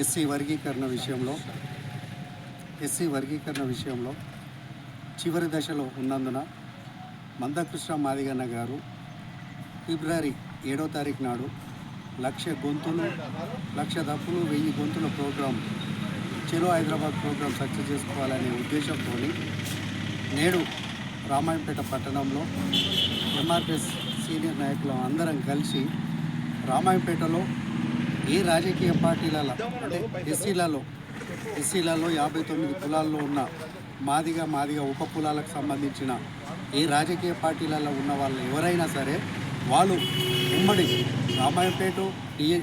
SC వర్గీకరణ విషయంలో SC వర్గీకరణ విషయంలో చివరి దశలో ఉన్నందున మందకృష్ణ మాదిగన్న గారు ఫిబ్రవరి ఏడో తారీఖు నాడు లక్ష గొంతులు లక్ష దప్పులు వెయ్యి గొంతుల ప్రోగ్రాం చెలో హైదరాబాద్ ప్రోగ్రాం సక్సెస్ చేసుకోవాలనే ఉద్దేశంతో నేడు రామాయంపేట పట్టణంలో ఎంఆర్పిఎస్ సీనియర్ నాయకులు అందరం కలిసి రామాయంపేటలో ఏ రాజకీయ పార్టీలలో అంటే ఎస్సీలలో ఎస్సీలలో యాభై తొమ్మిది కులాల్లో ఉన్న మాదిగా మాదిగా ఉప కులాలకు సంబంధించిన ఏ రాజకీయ పార్టీలలో ఉన్న వాళ్ళు ఎవరైనా సరే వాళ్ళు ఉమ్మడి రామాయంపేట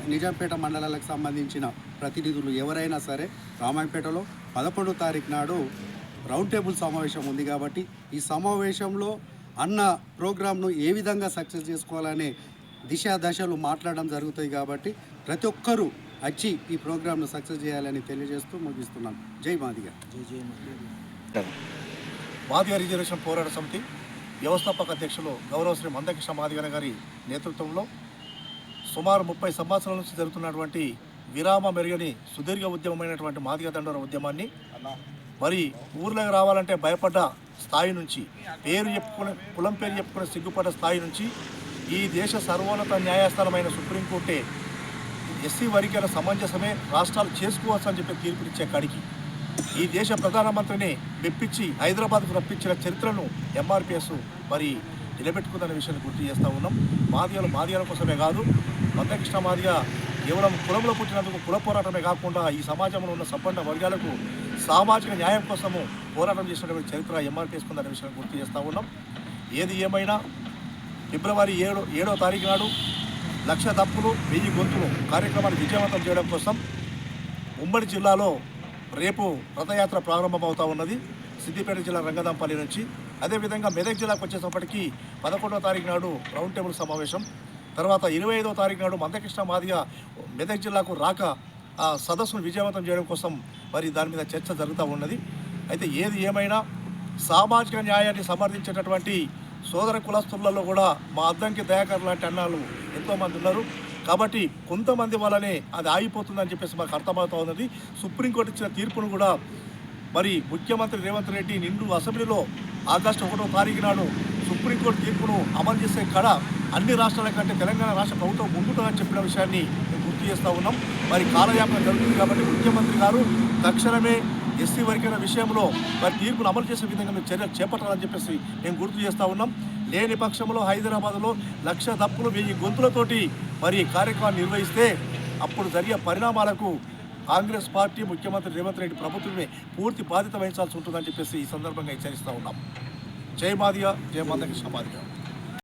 నిజాంపేట మండలాలకు సంబంధించిన ప్రతినిధులు ఎవరైనా సరే రామాయంపేటలో పదకొండో తారీఖు నాడు రౌండ్ టేబుల్ సమావేశం ఉంది కాబట్టి ఈ సమావేశంలో అన్న ప్రోగ్రామ్ను ఏ విధంగా సక్సెస్ చేసుకోవాలనే దిశ దశలు మాట్లాడడం జరుగుతాయి కాబట్టి ప్రతి ఒక్కరూ వచ్చి ఈ ప్రోగ్రామ్ను సక్సెస్ చేయాలని తెలియజేస్తూ ముగిస్తున్నాను జై మాదిగా. మాదిగ. రిజర్వేషన్ పోరాట సమితి వ్యవస్థాపక అధ్యక్షులు గౌరవ శ్రీ మందకృష్ణ మాదిగన గారి నేతృత్వంలో సుమారు ముప్పై సంవత్సరాల నుంచి జరుగుతున్నటువంటి విరామ మెరుగని సుదీర్ఘ ఉద్యమమైనటువంటి మాదిగ దండోర ఉద్యమాన్ని మరి ఊర్లోకి రావాలంటే భయపడ్డ స్థాయి నుంచి పేరు చెప్పుకునే కులం పేరు చెప్పుకునే సిగ్గుపడ్డ స్థాయి నుంచి ఈ దేశ సర్వోన్నత న్యాయస్థానమైన సుప్రీంకోర్టే ఎస్సీ వర్గీకరణ సమంజసమే రాష్ట్రాలు చేసుకోవచ్చు అని చెప్పి తీర్పునిచ్చే కాడికి ఈ దేశ ప్రధానమంత్రిని మెప్పించి హైదరాబాద్కు రప్పించిన చరిత్రను ఎంఆర్పిఎస్ మరి నిలబెట్టుకుందనే విషయాన్ని గుర్తు చేస్తూ ఉన్నాం. మాదిగలు మాదిగల కోసమే కాదు మందకృష్ణ మాదిగ కేవలం కులంలో పుట్టినందుకు కుల పోరాటమే కాకుండా ఈ సమాజంలో ఉన్న సంపన్న వర్గాలకు సామాజిక న్యాయం కోసము పోరాటం చేసినటువంటి చరిత్ర ఎంఆర్పిఎస్ ఉందనే విషయాన్ని గుర్తు చేస్తూ ఉన్నాం. ఏది ఏమైనా ఫిబ్రవరి ఏడు ఏడో తారీఖు నాడు లక్ష తప్పులు వెయ్యి గొంతులు కార్యక్రమాన్ని విజయవంతం చేయడం కోసం ఉమ్మడి జిల్లాలో రేపు రథయాత్ర ప్రారంభమవుతా ఉన్నది. సిద్దిపేట జిల్లా రంగదాంపల్లి నుంచి. అదేవిధంగా మెదక్ జిల్లాకు వచ్చేటప్పటికి పదకొండవ తారీఖు నాడు రౌండ్ టేబుల్ సమావేశం. తర్వాత ఇరవై ఐదవ తారీఖు నాడు మందకృష్ణ మాదిగ మెదక్ జిల్లాకు రాక ఆ సదస్సును విజయవంతం చేయడం కోసం మరి దాని మీద చర్చ జరుగుతూ ఉన్నది. అయితే ఏది ఏమైనా సామాజిక న్యాయాన్ని సమర్థించేటటువంటి సోదర కులస్తులలో కూడా మా అద్దంకి దయాకర్ లాంటి అన్నాలు ఎంతోమంది ఉన్నారు. కాబట్టి కొంతమంది వల్లనే అది ఆగిపోతుందని చెప్పేసి మాకు అర్థమవుతా ఉన్నది. సుప్రీంకోర్టు ఇచ్చిన తీర్పును కూడా మరి ముఖ్యమంత్రి రేవంత్ రెడ్డి నిండు అసెంబ్లీలో ఆగస్టు ఒకటో తారీఖు నాడు సుప్రీంకోర్టు తీర్పును అమలు చేసే కడ అన్ని రాష్ట్రాల కంటే తెలంగాణ రాష్ట్ర ప్రభుత్వం ముందుంటుందని చెప్పిన విషయాన్ని గుర్తు చేస్తూ ఉన్నాం. మరి కాలయాపన జరుగుతుంది కాబట్టి ముఖ్యమంత్రి గారు తక్షణమే ఎస్సీ వర్గీకరణ విషయంలో మరి తీర్పును అమలు చేసే విధంగా మేము చర్యలు చేపట్టాలని చెప్పేసి మేము గుర్తు చేస్తూ ఉన్నాం. లేని పక్షంలో హైదరాబాద్లో లక్ష తప్పులు వెయ్యి గొంతులతోటి మరి కార్యక్రమాన్ని నిర్వహిస్తే అప్పుడు జరిగే పరిణామాలకు కాంగ్రెస్ పార్టీ ముఖ్యమంత్రి రేవంత్ రెడ్డి ప్రభుత్వమే పూర్తి బాధ్యత వహించాల్సి ఉంటుందని చెప్పేసి ఈ సందర్భంగా హెచ్చరిస్తూ ఉన్నాం. జయ మాదిగా జయ మందకృష్ణ మాదిగా